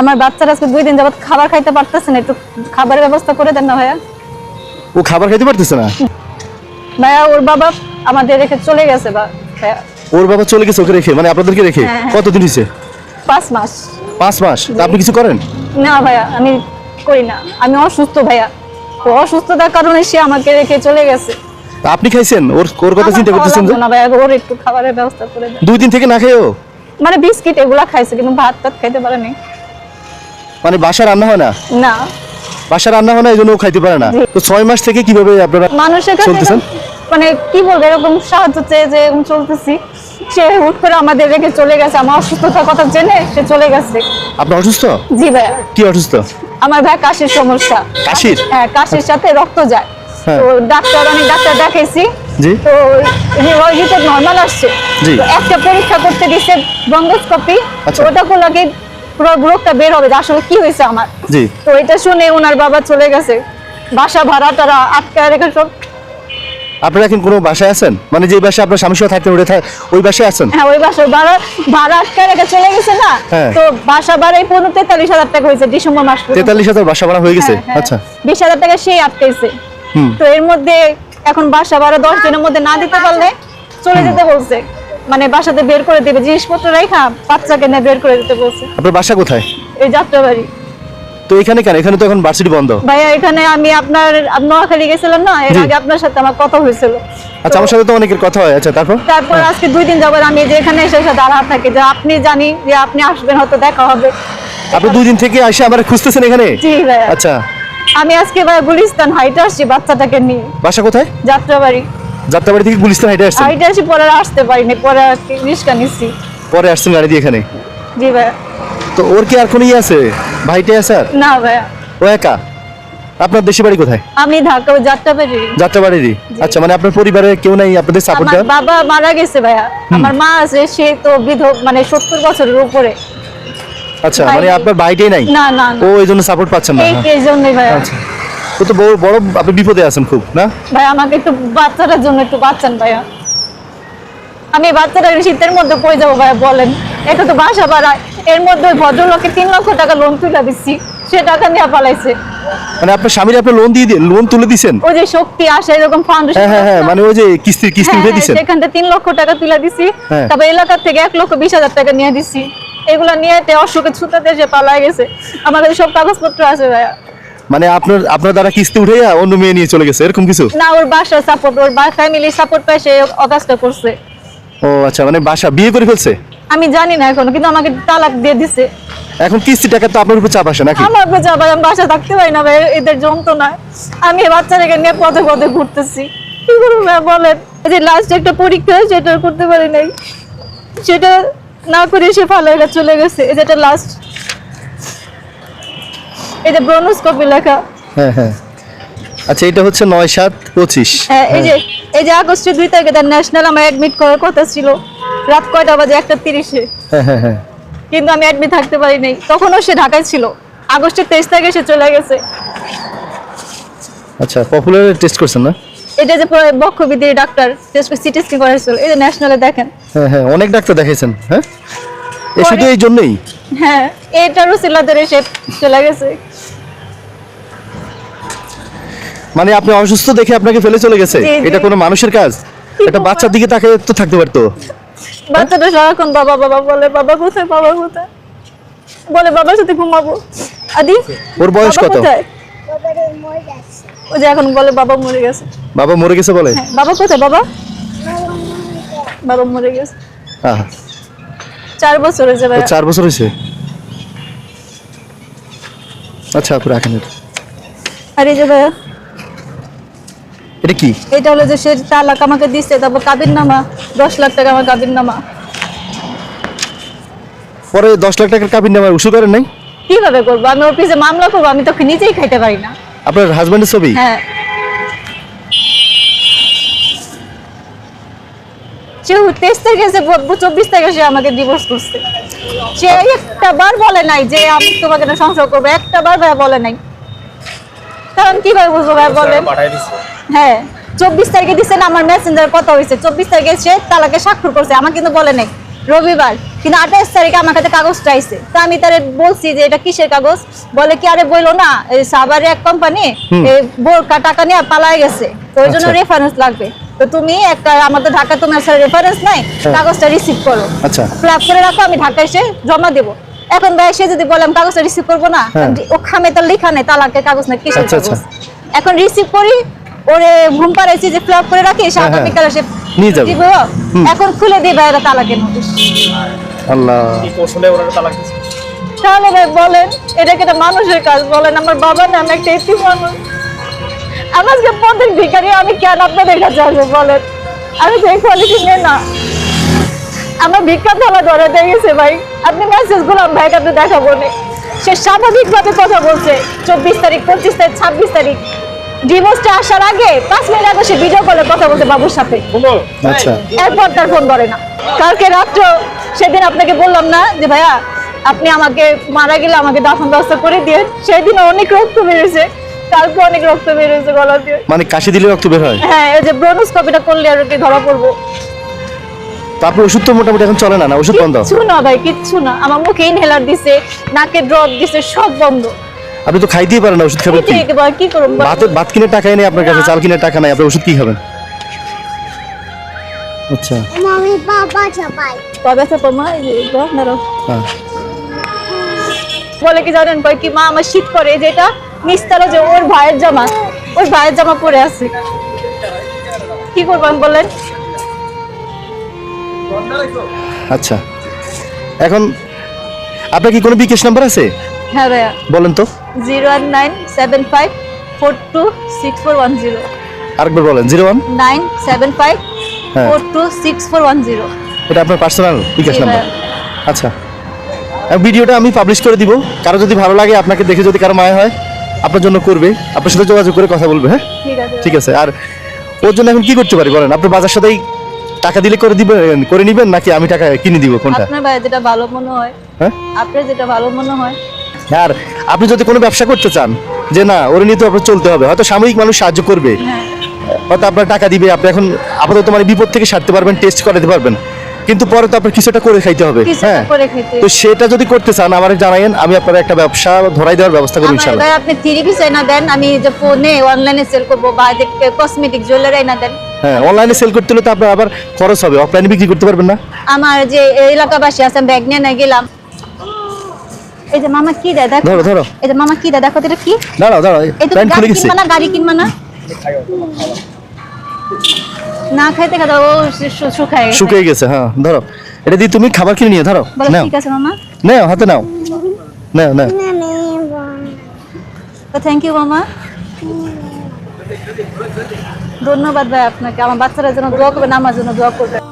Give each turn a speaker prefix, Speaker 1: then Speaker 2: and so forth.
Speaker 1: আমার বাচ্চারা আজকে দুই দিন যাবত খাবার খাইতে পারতেছে না একটু খাবারের ব্যবস্থা করে দেন না ভাইয়া।
Speaker 2: ও খাবার খাইতে পারতেছে না?
Speaker 1: ভাইয়া ওর বাবা আমাদের রেখে চলে গেছে বা ভাইয়া।
Speaker 2: ওর বাবা চলে গেছে ওকে রেখে? মানে আপনাদেরকে রেখে?
Speaker 1: হ্যাঁ, হ্যাঁ।
Speaker 2: কতদিন হয়েছে
Speaker 1: পাঁচ মাস।
Speaker 2: পাঁচ মাস? আপনি কিছু করেন?
Speaker 1: না ভাইয়া আমি করি না। আমি অসুস্থ ভাইয়া। তো অসুস্থতার কারণে সে আমাকে রেখে চলে গেছে।
Speaker 2: আপনি খাইছেন? ওর ওর কথা চিন্তা করতেছেন
Speaker 1: না ভাইয়া ওর একটু খাবারের ব্যবস্থা করে দেন।
Speaker 2: দুই দিন থেকে না খেয়েও
Speaker 1: মানে বিস্কিট এগুলা খাইছে কিন্তু ভাত টাত খাইতে পারেনি
Speaker 2: মানে বাসা রান্না হয় না?
Speaker 1: না।
Speaker 2: বাসা রান্না হয় না এই জন্য খাইতে পারে না। তো ছয় মাস থেকে কীভাবে আপনারা
Speaker 1: মানুষের কাছে? মানে কি বলব এরকম সাহায্য চেয়ে যে এরকম চলতেছি সে হুট করে আমাদের রেখে চলে গেছে আমার অসুস্থতার কথা জেনে সে চলে গেছে।
Speaker 2: আপনি অসুস্থ?
Speaker 1: জি ভাইয়া।
Speaker 2: কি অসুস্থ?
Speaker 1: আমার ভাই কাশির সমস্যা।
Speaker 2: কাশির?
Speaker 1: হ্যাঁ কাশির সাথে রক্ত যায়।
Speaker 2: হ্যাঁ।
Speaker 1: তো ডাক্তার অনেক ডাক্তার দেখাইছি।
Speaker 2: জি।
Speaker 1: তো রিপোর্ট নর্মাল আসছে।
Speaker 2: জি।
Speaker 1: একটা পরীক্ষা করতে দিছে ব্রঙ্গোস্কোপি
Speaker 2: আচ্ছা।
Speaker 1: ওটা করলে পুরো রোগটা বের হবে আসলে কি হয়েছে আমার। তো এটা শুনে ওনার বাবা চলে গেছে। বাসা ভাড়া টারা আটকায় রেখে সব।
Speaker 2: আপনারা এখন কোনো বাসায় আছেন? মানে যে বাসায় আপনার স্বামী সহ থাকতেন ওই বাসায় আছেন?
Speaker 1: হ্যাঁ ওই বাসা ভাড়া ভাড়া আটকায় রেখে চলে গেছে না?
Speaker 2: হ্যাঁ।
Speaker 1: তো বাসা ভাড়া এই তেতাল্লিশ হাজার টাকা হয়েছে ডিসেম্বর মাস
Speaker 2: তেতাল্লিশ হাজার বাসা ভাড়া হয়ে গেছে?
Speaker 1: হ্যাঁ, হ্যাঁ।
Speaker 2: আচ্ছা।
Speaker 1: বিশ হাজার টাকা সেই আটকাইছে। তো এর মধ্যে এখন বাসা ভাড়া দশ দিনের মধ্যে না দিতে পারলে চলে যেতে বলছে। মানে বাসাতে বের করে দেবে জিনিসপত্র রেখা বাচ্চাকে নিয়ে বের করে দিতে বলছে।
Speaker 2: আপনার বাসা কোথায়?
Speaker 1: এই যাত্রাবাড়ি।
Speaker 2: তো এখানে কেন? এখানে তো এখন ভার্সিটি বন্ধ।
Speaker 1: ভাইয়া এখানে আমি আপনার আপ- নোয়াখালী গেছিলাম না? এর আগে আপনার সাথে আমার কথা হয়েছিল।
Speaker 2: আচ্ছা আমার সাথে তো অনেকের কথা হয়। আচ্ছা তারপর?
Speaker 1: তারপর আজকে দুই দিন যাবার আমি যে এখানে এসে দাঁড়া থাকি যে আপনি জানি যে আপনি আসবেন হয়তো দেখা হবে।
Speaker 2: আপনি দুই দিন থেকে এসে আমার খুঁজতেছেন এখানে?
Speaker 1: জি ভাইয়া।
Speaker 2: আচ্ছা।
Speaker 1: আমি আজকে গুলিস্তান হাইটে আসছি বাচ্চাটাকে নিয়ে।
Speaker 2: বাসা কোথায়?
Speaker 1: যাত্রাবাড়ি।
Speaker 2: যাত্রাবাড়ি থেকে গুলিস্তান হাইটে আসছেন?
Speaker 1: হাইটে আসি পরে আসতে পারিনি পরে আর কি রিক্সা নিচ্ছি।
Speaker 2: পরে আসছেন গাড়ি দিয়ে এখানে?
Speaker 1: জি ভাইয়া
Speaker 2: তো ওর কি আর কোনো ইয়ে আছে? ভাইটে আছে আর?
Speaker 1: না ভাইয়া
Speaker 2: ও একা? আপনার দেশি বাড়ি কোথায়?
Speaker 1: আমি ঢাকা যাত্রাবাড়ি
Speaker 2: যাত্রাবাড়িরই আচ্ছা মানে আপনার পরিবারে কেউ নাই আপনাদের সাপোর্ট দেন
Speaker 1: বাবা মারা গেছে ভাইয়া। আমার মা আছে সে তো বৃদ্ধ মানে সত্তর বছরের উপরে।
Speaker 2: আচ্ছা মানে আপনার ভাইটাই নাই?
Speaker 1: না না
Speaker 2: ও
Speaker 1: না
Speaker 2: এই জন্য সাপোর্ট পাচ্ছেন না
Speaker 1: এই
Speaker 2: হ্যাঁ।
Speaker 1: ভাইয়া।
Speaker 2: আচ্ছা। তো তো বড় বড় আপনি বিপদে আছেন খুব না?
Speaker 1: ভাই আমাকে একটু বাচ্চাটার জন্য একটু বাঁচান ভাইয়া। আমি বাচ্চাটা শীতের মধ্যে পড়ে যাব ভাইয়া বলেন? এটা তো বাসা ভাড়া। এর মধ্যে ওই ভদ্রলোকে তিন লক্ষ টাকা লোন তুলে দিচ্ছি। সে টাকা নিয়ে পালাইছে।
Speaker 2: মানে আপনার স্বামীর আপনি লোন দিয়ে লোন তুলে দিছেন?
Speaker 1: ওই যে শক্তি আসে এরকম ফাউন্ডেশন
Speaker 2: হ্যাঁ হ্যাঁ হ্যাঁ মানে ওই যে কিস্তি কিস্তি উঠে দিছেন
Speaker 1: সেখান থেকে তিন লক্ষ টাকা তুলে দিছি। থেকে এক লক্ষ বিশ হাজার টাকা নিয়ে দিছি। এগুলা নিয়ে তে অসুখে ছুটাতে সে পালাই গেছে। আমার কাছে সব কাগজপত্র আছে ভাইয়া।
Speaker 2: মানে আপনার আপনার দ্বারা কিস্তি উঠে অন্য মেয়ে নিয়ে চলে গেছে এরকম কিছু?
Speaker 1: না ওর বাসার সাপোর্ট ওর বা ফ্যামিলি সাপোর্ট পায় সে অকাজটা করছে।
Speaker 2: ও আচ্ছা মানে বাসা বিয়ে করে ফেলছে?
Speaker 1: আমি জানি না এখন কিন্তু আমাকে তালাক দিয়ে দিছে।
Speaker 2: এখন কিস্তি টাকা তো আপনার উপর চাপ আসে নাকি?
Speaker 1: আমার উপর যাবার আমি বাসা থাকতে পারি না ভাই এদের যন্ত্রণায় আমি বাচ্চাটাকে নিয়ে পথে পথে ঘুরতেছি। কি করব ভাই বলেন? এই যে লাস্ট একটা পরীক্ষা সেটা করতে পারি নাই। সেটা না করে সে ফালাইরা চলে গেছে। এই যেটা লাস্ট এই যে ব্রনোস্কোপি লেখা।
Speaker 2: হ্যাঁ হ্যাঁ। আচ্ছা এটা হচ্ছে নয় সাত পঁচিশ।
Speaker 1: হ্যাঁ, এই যে এই যে আগস্টের দুই তারিখে তার ন্যাশনাল আমার অ্যাডমিট করার কথা ছিল। রাত কয়টা বাজে? একটা তিরিশে। কিন্তু আমি অ্যাডমিট থাকতে পারি নাই। তখনও সে ঢাকায় ছিল। আগস্টের তেইশ তারিখে সে চলে গেছে।
Speaker 2: আচ্ছা পপুলার টেস্ট করছেন না?
Speaker 1: এটা যে পরে ডাক্তার টেস্ট সিটি স্ক্যান করেছিল এই যে ন্যাশনালে দেখেন।
Speaker 2: হ্যাঁ হ্যাঁ অনেক ডাক্তার দেখাইছেন হ্যাঁ? এ শুধু এই জন্যই?
Speaker 1: হ্যাঁ এটারও সিলাদের সে চলে গেছে।
Speaker 2: মানে আপনি অসুস্থ দেখে আপনাকে ফেলে চলে গেছে। এটা কোনো মানুষের কাজ? একটা বাচ্চার দিকে তাকে তো থাকতে পারতো।
Speaker 1: বাচ্চাটা সারাক্ষণ বাবা বাবা বলে বাবা কোথায় বাবা কোথায়? বলে বাবার সাথে ঘুমাবো। আদি
Speaker 2: ওর বয়স
Speaker 1: বাবা
Speaker 2: কত?
Speaker 1: ও যে এখন বলে বাবা মরে গেছে।
Speaker 2: বাবা মরে গেছে বলে?
Speaker 1: হ্যাঁ বাবা কোথায় বাবা? বাবা মরে গেছে। চার বছর হয়েছে ভাই
Speaker 2: চার বছর হয়েছে? আচ্ছা আপু রাখেন এটা।
Speaker 1: আর এই যে ভাইয়া
Speaker 2: এটা কি?
Speaker 1: এটা হলো যে সে তালাক আমাকে দিচ্ছে তারপর কাবির নামা দশ লাখ টাকা আমার কাবির নামা
Speaker 2: পরে দশ লাখ টাকার কাবিন নামার উসু করেন নাই?
Speaker 1: কীভাবে করব? আমি মামলা করব আমি নিজেই খাইতে পারি না।
Speaker 2: আপনার হাজবেন্ডের ছবি?
Speaker 1: হ্যাঁ। সে তেইশ তারিখে সে চব্বিশ তারিখে সে আমাকে ডিভোর্স করছে। সে একটা বার বলে নাই যে আমি তোমাকে না সংসার করব একটা বার বলে নাই। কারণ কীভাবে বুঝব ভাই বলেন? হ্যাঁ চব্বিশ তারিখে দিচ্ছে না আমার মেসেঞ্জার কথা হয়েছে? চব্বিশ তারিখে সে তালাকে স্বাক্ষর করছে আমাকে কিন্তু বলে নাই। রবিবার কিন্তু আঠাশ তারিখে আমার কাছে কাগজ চাইছে। তো আমি তারে বলছি যে এটা কিসের কাগজ? বলে কি আরে বইলো না এই সাভারের এক কোম্পানি বোরকা টাকা নিয়ে পালায় গেছে। তো ওই জন্য
Speaker 2: আচ্ছা।
Speaker 1: রেফারেন্স লাগবে। তো তুমি একটা আমাদের ঢাকা তোমার রেফারেন্স নাই
Speaker 2: হ্যাঁ।
Speaker 1: কাগজটা রিসিভ করো।
Speaker 2: আচ্ছা।
Speaker 1: ফ্ল্যাপ করে রাখো আমি ঢাকায় এসে জমা দেবো। এখন ভাই সে যদি বলে আমি কাগজটা রিসিভ করব না?
Speaker 2: হ্যাঁ।
Speaker 1: ও খামে তার লেখা নেই তালাকের কাগজ না কিসের
Speaker 2: আচ্ছা,
Speaker 1: কাগজ?
Speaker 2: আচ্ছা।
Speaker 1: এখন রিসিভ করি ওরে ঘুম পাড়াইছি যে ফ্ল্যাপ করে রাখি সে
Speaker 2: হ্যাঁ, হ্যাঁ।
Speaker 1: আগামীকাল
Speaker 2: নিয়ে যাবে।
Speaker 1: দিব? এখন খুলে দিবে এটা তালাকের নোটিশ
Speaker 2: আল্লাহ।
Speaker 3: কি কৌশলে ওরা তালাক
Speaker 1: তাহলে ভাই বলেন এটা কি একটা মানুষের কাজ বলেন আমার বাবা না আমি একটা এতিম মানুষ। আমাকে পদের ভিখারি আমি কেন আপনাদের কাছে আসব বলেন? আমি যে কোয়ালিটি নিয়ে না। আমার ভিক্ষা তোলা ধরে দিয়ে গেছে ভাই। আপনি মেসেজ গুলাম ভাই আপনি দেখাবো নে। সে স্বাভাবিকভাবে কথা বলছে। চব্বিশ তারিখ পঁচিশ তারিখ ছাব্বিশ তারিখ। ডিভোর্সটা আসার আগে পাঁচ মিনিট আগে সে ভিডিও কলে কথা বলছে বাবুর সাথে।
Speaker 2: আচ্ছা।
Speaker 1: এরপর তার ফোন ধরে না। কালকে রাত্র সেদিন আপনাকে বললাম না যে ভাইয়া আপনি আমাকে মারা গেলে আমাকে দাফন ব্যবস্থা করে দিয়ে সেদিন অনেক রক্ত বেরোছে কালকে অনেক রক্ত বেরোছে গলা দিয়ে।
Speaker 2: মানে কাশি দিলে রক্ত বের হয়?
Speaker 1: হ্যাঁ এই যে ব্রোনোস্কোপিটা করলে আর কি ধরা পড়ব?
Speaker 2: তারপর ওষুধ তো মোটামুটি এখন চলে না না? ওষুধ বন্ধ?
Speaker 1: কিচ্ছু না ভাই কিচ্ছু না। আমার মুখে ইনহেলার দিছে নাকে ড্রপ দিছে সব বন্ধ।
Speaker 2: আপনি তো খাইতেই পারেন না ওষুধ খাবেন কি
Speaker 1: কি করুন
Speaker 2: ভাত ভাত কিনে টাকাই নেই আপনার কাছে চাল কিনে টাকা নাই আপনি ওষুধ কি খাবেন? আচ্ছা।
Speaker 4: Mami, papa, চাপাই
Speaker 1: তবে আছে মা ধরো।
Speaker 2: হ্যাঁ।
Speaker 1: বলে কি জানেন কয় কি মা আমার শীত করে এই যে এটা নিস্তারা যে ওর ভাইয়ের জামা ওর ভাইয়ের জামা পরে আছে। কি করবেন বলেন?
Speaker 2: আচ্ছা। এখন আপনার কি কোনো বিকাশ নাম্বার আছে?
Speaker 1: হ্যাঁ ভাইয়া।
Speaker 2: বলেন তো।
Speaker 1: Zero one nine seven five four two six four one zero.
Speaker 2: আরেকবার বলেন zero one?
Speaker 1: Nine seven five
Speaker 2: হ্যাঁ।
Speaker 1: Four two six four one zero.
Speaker 2: এটা আপনার পার্সোনাল বিকাশ নাম্বার। আচ্ছা। ভিডিওটা আমি পাবলিশ করে দিব। কারও যদি ভালো লাগে আপনাকে দেখে যদি কারও মায়া হয় আপনার জন্য করবে। আপনার সাথে যোগাযোগ করে কথা বলবে হ্যাঁ?
Speaker 1: ঠিক আছে।
Speaker 2: ঠিক আছে। আর ওর জন্য এখন কি করতে পারি বলেন? আপনার বাজার সাথেই টাকা দিলে করে দিবেন করে নিবেন নাকি আমি টাকা কিনে দিব কোনটা?
Speaker 1: আপনার ভাই যেটা ভালো মনে হয়
Speaker 2: হ্যাঁ?
Speaker 1: আপনার যেটা ভালো মনে হয়।
Speaker 2: আর আপনি যদি কোনো ব্যবসা করতে চান যে না ওরে নিয়ে তো আপনার চলতে হবে হয়তো সাময়িক মানুষ সাহায্য করবে।
Speaker 1: হ্যাঁ।
Speaker 2: হয়তো আপনার টাকা দিবে আপনি এখন আপাতত মানে বিপদ থেকে সারতে পারবেন টেস্ট করাতে পারবেন। কিন্তু পরে তো আপনার কিছুটা করে খাইতে হবে। হ্যাঁ। তো সেটা যদি করতে চান আমার জানাইন আমি আপনার একটা ব্যবসা ধরাই দেওয়ার ব্যবস্থা করব
Speaker 1: ভাই আপনি থ্রি পিস না দেন আমি যে ফোনে অনলাইনে সেল করব বা যে কসমেটিক জুয়েলারি না দেন।
Speaker 2: হ্যাঁ অনলাইনে সেল করতে হলে তো আপনার আবার খরচ হবে। অফলাইনে বিক্রি করতে পারবেন না?
Speaker 1: আমার যে এলাকাবাসী আছে ব্যাগ নিয়ে না গেলাম। এই যে মামা কি দেয় দেখো।
Speaker 2: ধরো ধরো।
Speaker 1: এই যে মামা কি দেয় দেখো এটা কি।
Speaker 2: দাঁড়াও দাঁড়াও
Speaker 1: গাড়ি কিনবা না গাড়ি কিনবা না। না খাইতে খাইতে ও শুকায় গেছে।
Speaker 2: শুকিয়ে গেছে হ্যাঁ ধরো। এটা দিয়ে তুমি খাবার কিনে নিয়ে ধরো। নাও।
Speaker 1: ঠিক আছে মামা।
Speaker 2: নাও হাতে নাও। নাও নাও।
Speaker 1: তো থ্যাংক ইউ মামা। ধন্যবাদ ভাই আপনাকে। আমার বাচ্চারা যেন দোয়া করবেন আমার জন্য দোয়া করবেন